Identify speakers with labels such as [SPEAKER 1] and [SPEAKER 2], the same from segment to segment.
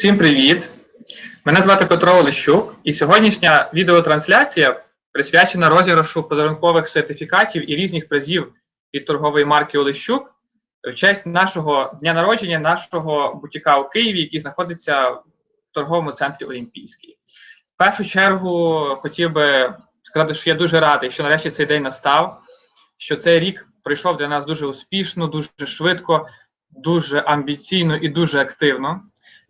[SPEAKER 1] Всім привіт! Мене звати Петро Олещук, і сьогоднішня відеотрансляція присвячена розіграшу подарункових сертифікатів і різних призів від торгової марки Олещук в честь нашого дня народження, нашого бутіка у Києві, який знаходиться в торговому центрі Олімпійський. В першу чергу хотів би сказати, що я дуже радий, що нарешті цей день настав, що цей рік пройшов для нас дуже успішно, дуже швидко, дуже амбіційно і дуже активно.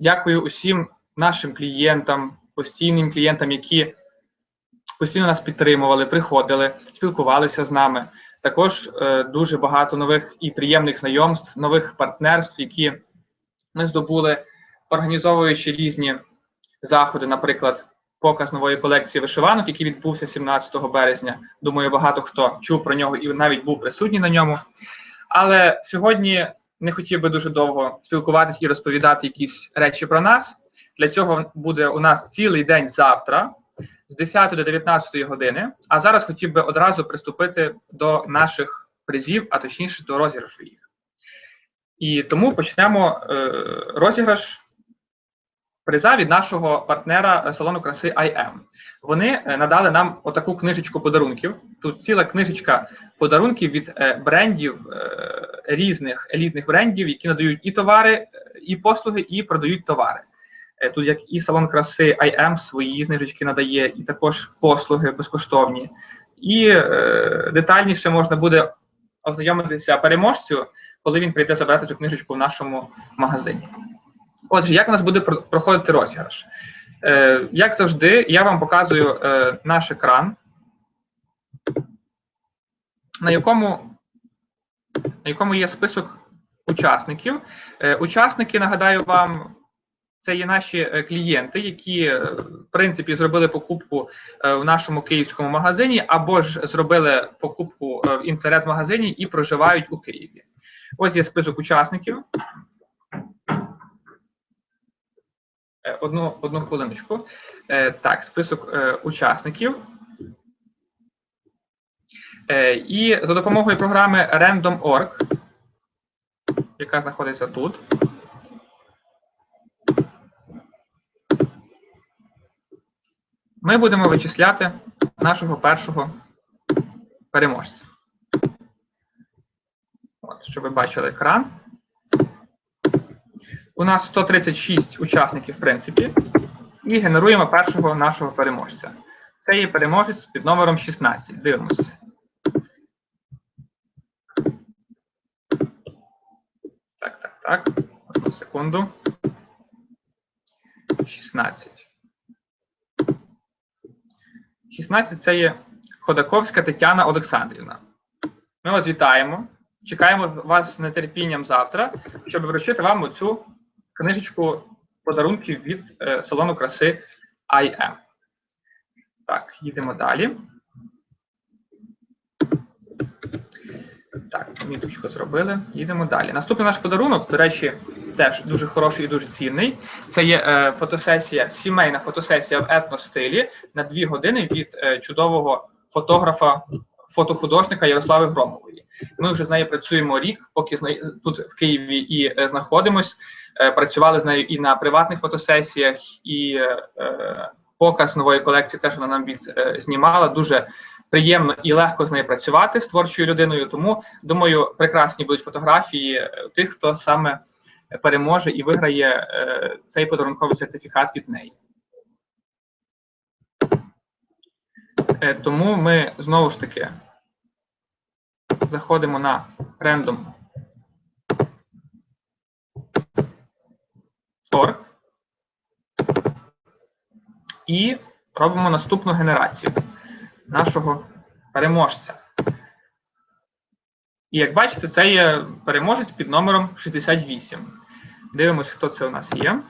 [SPEAKER 1] Дякую усім нашим клієнтам, постійним клієнтам, які постійно нас підтримували, приходили, спілкувалися з нами. Також е, дуже багато нових і приємних знайомств, нових партнерств, які ми здобули, організовуючи різні заходи, наприклад, показ нової колекції вишиванок, який відбувся 17 березня. Думаю, багато хто чув про нього і навіть був присутній на ньому. Але сьогодні не хотів би дуже довго спілкуватись і розповідати якісь речі про нас. Для цього буде у нас цілий день завтра, з 10 до 19 години. А зараз хотів би одразу приступити до наших призів, а точніше до розіграшу їх. І тому почнемо е, розіграш приза від нашого партнера е, салону краси IM. Вони е, надали нам отаку книжечку подарунків. Тут ціла книжечка подарунків від е, брендів різних елітних брендів, які надають і товари, і послуги, і продають товари. Тут як і салон краси IM свої знижечки надає, і також послуги безкоштовні. І детальніше можна буде ознайомитися переможцю, коли він прийде забрати цю книжечку в нашому магазині. Отже, як у нас буде проходити розіграш? Е, як завжди, я вам показую е, наш екран, на якому, на якому є список учасників. Е, учасники, нагадаю вам, це є наші е, клієнти, які, е, в принципі, зробили покупку е, в нашому київському магазині, або ж зробили покупку в інтернет-магазині і проживають у Києві. Ось є список учасників. Е, Одну, одну хвилиночку. Е, Так, список е, учасників. Е, І за допомогою програми Random.org, яка знаходиться тут. Ми будемо вичисляти нашого першого переможця. От, щоб ви бачили екран. У нас 136 учасників, в принципі, і генеруємо першого нашого переможця. Це є переможець під номером 16. Дивимося. Так, так, так. Одну секунду. 16. 16 це є Ходаковська Тетяна Олександрівна. Ми вас вітаємо. Чекаємо вас з нетерпінням завтра, щоб вручити вам оцю книжечку подарунків від е, салону краси IM. Так, їдемо далі. Так, міточку зробили. Їдемо далі. Наступний наш подарунок, до речі, теж дуже хороший і дуже цінний. Це є е, фотосесія, сімейна фотосесія в етностилі на дві години від е, чудового фотографа, фотохудожника Ярослави Громової. Ми вже з нею працюємо рік, поки тут в Києві і е, знаходимось. Е, працювали з нею і на приватних фотосесіях, і е, показ нової колекції теж вона нам від, знімала. Дуже приємно і легко з нею працювати з творчою людиною. Тому думаю, прекрасні будуть фотографії тих, хто саме переможе і виграє цей подарунковий сертифікат від неї. Тому ми знову ж таки заходимо на random org і робимо наступну генерацію нашого переможця. І як бачите, це є переможець під номером 68. Дивимось, хто це у нас є.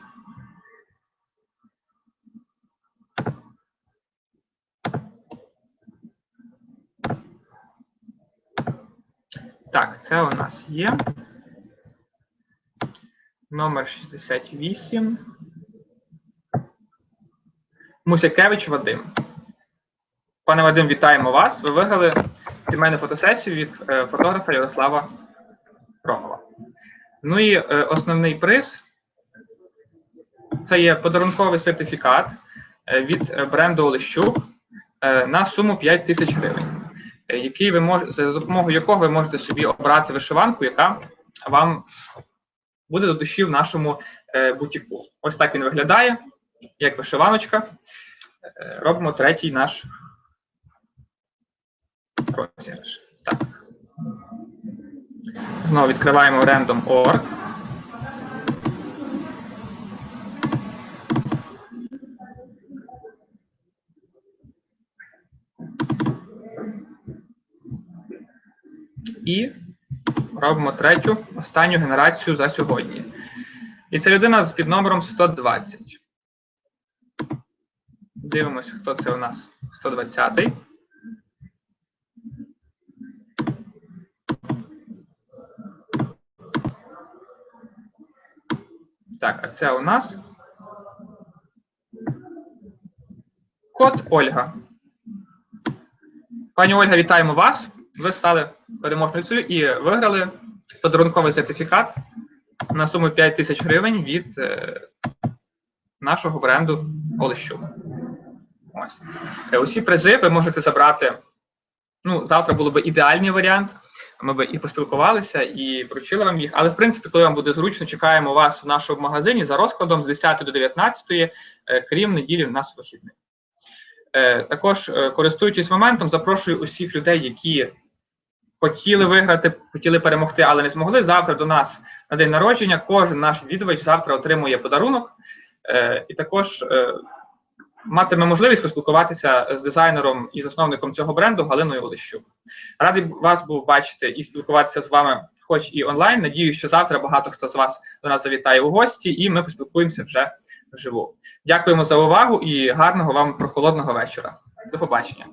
[SPEAKER 1] Так, це у нас є. Номер 68. Мусякевич Вадим. Пане Вадим, вітаємо вас. Ви виграли сімейну фотосесію від е, фотографа Ярослава Ромова. Ну і е, основний приз це є подарунковий сертифікат е, від бренду Олещук на суму 5 тисяч гривень, який ви мож, за допомогою якого ви можете собі обрати вишиванку, яка вам буде до душі в нашому е, бутіку. Ось так він виглядає, як вишиваночка. Е, робимо третій наш розіграш. Знову відкриваємо random.org. І робимо третю, останню генерацію за сьогодні. І це людина з під номером 120. Дивимося, хто це у нас 120-й. Так, а це у нас кот Ольга. Пані Ольга, вітаємо вас. Ви стали переможницею і виграли подарунковий сертифікат на суму 5 тисяч гривень від е, нашого бренду Олещук. Ось. Е, Усі призи ви можете забрати. Ну, завтра було б ідеальний варіант. Ми б і поспілкувалися, і вручили вам їх. Але в принципі, коли вам буде зручно, чекаємо вас в нашому магазині за розкладом з 10 до 19, е, крім неділі, в нас вихідний. Е, Також, користуючись моментом, запрошую усіх людей, які хотіли виграти, хотіли перемогти, але не змогли. Завтра до нас на день народження. Кожен наш відвідувач завтра отримує подарунок, Е, і також е, матиме можливість поспілкуватися з дизайнером і засновником цього бренду Галиною Олещук. Радий вас був бачити і спілкуватися з вами, хоч і онлайн. Надію, що завтра багато хто з вас до нас завітає у гості, і ми поспілкуємося вже вживу. Дякуємо за увагу і гарного вам прохолодного вечора. До побачення.